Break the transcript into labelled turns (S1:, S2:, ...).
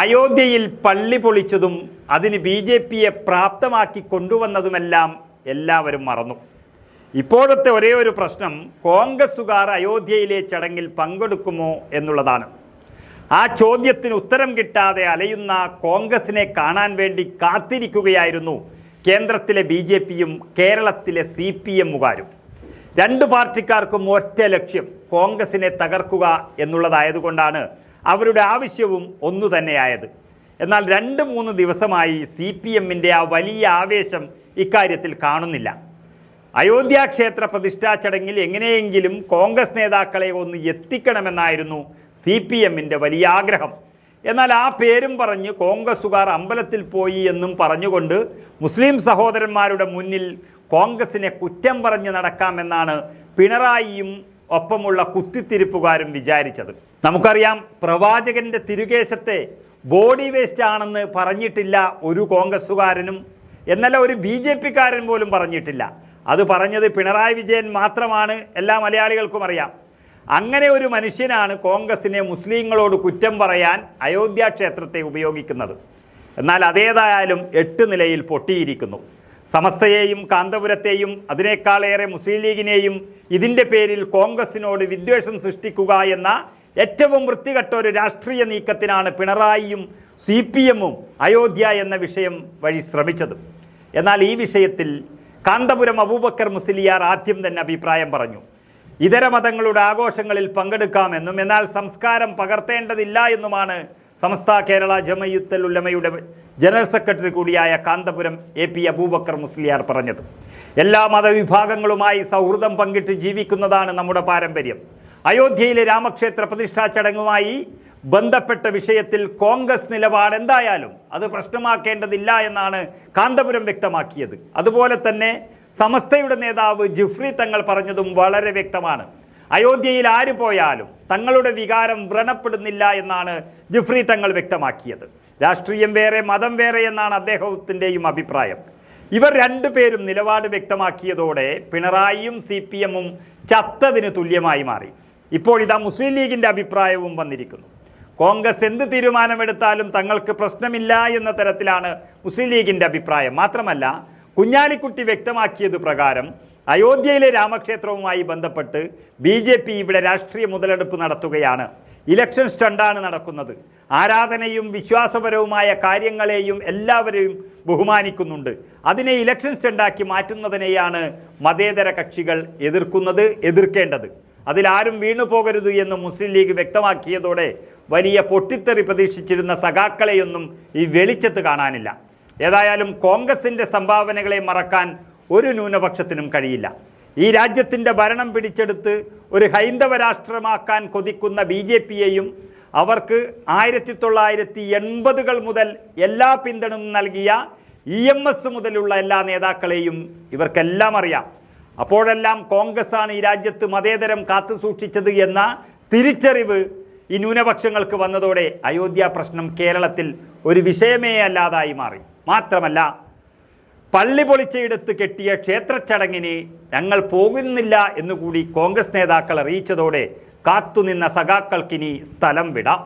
S1: അയോധ്യയിൽ പള്ളി പൊളിച്ചതും അതിന് ബി ജെ പിയെ പ്രാപ്തമാക്കി കൊണ്ടുവന്നതുമെല്ലാം എല്ലാവരും മറന്നു. ഇപ്പോഴത്തെ ഒരേ ഒരു പ്രശ്നം കോൺഗ്രസുകാർ അയോധ്യയിലെ ചടങ്ങിൽ പങ്കെടുക്കുമോ എന്നുള്ളതാണ്. ആ ചോദ്യത്തിന് ഉത്തരം കിട്ടാതെ അലയുന്ന കോൺഗ്രസിനെ കാണാൻ വേണ്ടി കാത്തിരിക്കുകയായിരുന്നു കേന്ദ്രത്തിലെ ബി ജെ പിയും കേരളത്തിലെ സി പി എമ്മുകാരും. രണ്ട് പാർട്ടിക്കാർക്കും ഒറ്റ ലക്ഷ്യം കോൺഗ്രസിനെ തകർക്കുക എന്നുള്ളതായതുകൊണ്ടാണ് അവരുടെ ആവശ്യവും ഒന്നു തന്നെയായത്. എന്നാൽ രണ്ട് മൂന്ന് ദിവസമായി സി പി എമ്മിന്റെ ആ വലിയ ആവേശം ഇക്കാര്യത്തിൽ കാണുന്നില്ല. അയോധ്യ ക്ഷേത്ര പ്രതിഷ്ഠാ ചടങ്ങിൽ എങ്ങനെയെങ്കിലും കോൺഗ്രസ് നേതാക്കളെ ഒന്ന് എത്തിക്കണമെന്നായിരുന്നു സി പി എമ്മിന്റെ വലിയ ആഗ്രഹം. എന്നാൽ ആ പേരും പറഞ്ഞ് കോൺഗ്രസ്സുകാർ അമ്പലത്തിൽ പോയി എന്നും പറഞ്ഞുകൊണ്ട് മുസ്ലിം സഹോദരന്മാരുടെ മുന്നിൽ കോൺഗ്രസിനെ കുറ്റം പറഞ്ഞ് നടക്കാമെന്നാണ് പിണറായിയും ഒപ്പമുള്ള കുത്തിത്തിരിപ്പുകാരും വിചാരിച്ചത്. നമുക്കറിയാം പ്രവാചകന്റെ തിരുകേശത്തെ ബോഡി വേസ്റ്റ് ആണെന്ന് പറഞ്ഞിട്ടില്ല ഒരു കോൺഗ്രസ്സുകാരനും എന്നല്ല ഒരു ബി ജെ പിക്കാരൻ പോലും പറഞ്ഞിട്ടില്ല. അത് പറഞ്ഞത് പിണറായി വിജയൻ മാത്രമാണ് എല്ലാ മലയാളികൾക്കും അറിയാം. അങ്ങനെ ഒരു മനുഷ്യനാണ് കോൺഗ്രസിനെ മുസ്ലിങ്ങളോട് കുറ്റം പറയാൻ അയോധ്യ ക്ഷേത്രത്തെ ഉപയോഗിക്കുന്നത്. എന്നാൽ അതേതായാലും എട്ട് നിലയിൽ പൊട്ടിയിരിക്കുന്നു. സമസ്തയെയും കാന്തപുരത്തെയും അതിനേക്കാളേറെ മുസ്ലിം ലീഗിനെയും ഇതിന്റെ പേരിൽ കോൺഗ്രസിനോട് വിദ്വേഷം സൃഷ്ടിക്കുക എന്ന ഏറ്റവും വൃത്തികെട്ട ഒരു രാഷ്ട്രീയ നീക്കത്തിനാണ് പിണറായിയും സി പി എമ്മും അയോധ്യ എന്ന വിഷയം വഴി ശ്രമിച്ചത്. എന്നാൽ ഈ വിഷയത്തിൽ കാന്തപുരം അബൂബക്കർ മുസ്ലിയാർ ആദ്യം തന്നെ അഭിപ്രായം പറഞ്ഞു. ഇതര മതങ്ങളുടെ ആഘോഷങ്ങളിൽ പങ്കെടുക്കാമെന്നും എന്നാൽ സംസ്കാരം പകർത്തേണ്ടതില്ല എന്നുമാണ് സമസ്ത കേരള ജമയുത്തൽ ഉലമയുടെ ജനറൽ സെക്രട്ടറി കൂടിയായ കാന്തപുരം എ പി അബൂബക്കർ മുസ്ലിയാർ പറഞ്ഞത് എല്ലാ മതവിഭാഗങ്ങളുമായി സൗഹൃദം പങ്കിട്ട് ജീവിക്കുന്നതാണ് നമ്മുടെ പാരമ്പര്യം. അയോധ്യയിലെ രാമക്ഷേത്ര പ്രതിഷ്ഠാ ചടങ്ങുമായി ബന്ധപ്പെട്ട വിഷയത്തിൽ കോൺഗ്രസ് നിലപാട് എന്തായാലും അത് പ്രശ്നമാക്കേണ്ടതില്ല എന്നാണ് കാന്തപുരം വ്യക്തമാക്കിയത്. അതുപോലെ തന്നെ സമസ്തയുടെ നേതാവ് ജിഫ്രി തങ്ങൾ പറഞ്ഞതും വളരെ വ്യക്തമാണ്. അയോധ്യയിൽ ആര് പോയാലും തങ്ങളുടെ വികാരം വ്രണപ്പെടുന്നില്ല എന്നാണ് ജിഫ്രി തങ്ങൾ വ്യക്തമാക്കിയത്. രാഷ്ട്രീയം വേറെ മതം വേറെ എന്നാണ് അദ്ദേഹത്തിന്റെയും അഭിപ്രായം. ഇവർ രണ്ടുപേരും നിലപാട് വ്യക്തമാക്കിയതോടെ പിണറായിയും സി പി എമ്മും ചത്തതിന് തുല്യമായി മാറി. ഇപ്പോൾ ഇതാ മുസ്ലിം ലീഗിന്റെ അഭിപ്രായവും വന്നിരിക്കുന്നു. കോൺഗ്രസ് എന്ത് തീരുമാനമെടുത്താലും തങ്ങൾക്ക് പ്രശ്നമില്ല എന്ന തരത്തിലാണ് മുസ്ലിം ലീഗിന്റെ അഭിപ്രായം. മാത്രമല്ല കുഞ്ഞാലിക്കുട്ടി വ്യക്തമാക്കിയത് പ്രകാരം അയോധ്യയിലെ രാമക്ഷേത്രവുമായി ബന്ധപ്പെട്ട് ബി ജെ പി ഇവിടെ രാഷ്ട്രീയ മുതലെടുപ്പ് നടത്തുകയാണ്. ഇലക്ഷൻ സ്റ്റണ്ടാണ് നടക്കുന്നത്. ആരാധനയും വിശ്വാസപരവുമായ കാര്യങ്ങളെയും എല്ലാവരെയും ബഹുമാനിക്കുന്നുണ്ട്. അതിനെ ഇലക്ഷൻ സ്റ്റണ്ടാക്കി മാറ്റുന്നതിനെയാണ് മതേതര കക്ഷികൾ എതിർക്കുന്നത് എതിർക്കേണ്ടത്. അതിലാരും വീണു പോകരുത് എന്ന് മുസ്ലിം ലീഗ് വ്യക്തമാക്കിയതോടെ വലിയ പൊട്ടിത്തെറി പ്രതീക്ഷിച്ചിരുന്ന സഖാക്കളെയൊന്നും ഈ വെളിച്ചത്ത് കാണാനില്ല. ഏതായാലും കോൺഗ്രസിന്റെ സംഭാവനകളെ മറക്കാൻ ഒരു ന്യൂനപക്ഷത്തിനും കഴിയില്ല. ഈ രാജ്യത്തിന്റെ ഭരണം പിടിച്ചെടുത്ത് ഒരു ഹൈന്ദവ രാഷ്ട്രമാക്കാൻ കൊതിക്കുന്ന ബി ജെ പിയെയും അവർക്ക് ആയിരത്തി തൊള്ളായിരത്തി എൺപതുകൾ മുതൽ എല്ലാ പിന്തുണയും നൽകിയ ഇ എം എസ് മുതലുള്ള എല്ലാ നേതാക്കളെയും ഇവർക്കെല്ലാം അറിയാം. അപ്പോഴെല്ലാം കോൺഗ്രസ് ആണ് ഈ രാജ്യത്ത് മതേതരം കാത്തു സൂക്ഷിച്ചത് എന്ന തിരിച്ചറിവ് ഈ ന്യൂനപക്ഷങ്ങൾക്ക് വന്നതോടെ അയോധ്യ പ്രശ്നം കേരളത്തിൽ ഒരു വിഷയമേ അല്ലാതായി മാറി. മാത്രമല്ല പള്ളി പൊളിച്ചയിടത്ത് കെട്ടിയ ക്ഷേത്ര ചടങ്ങിന് ഞങ്ങൾ പോകുന്നില്ല എന്നുകൂടി കോൺഗ്രസ് നേതാക്കൾ അറിയിച്ചതോടെ കാത്തുനിന്ന സഖാക്കൾക്കിനി സ്ഥലം വിടാം.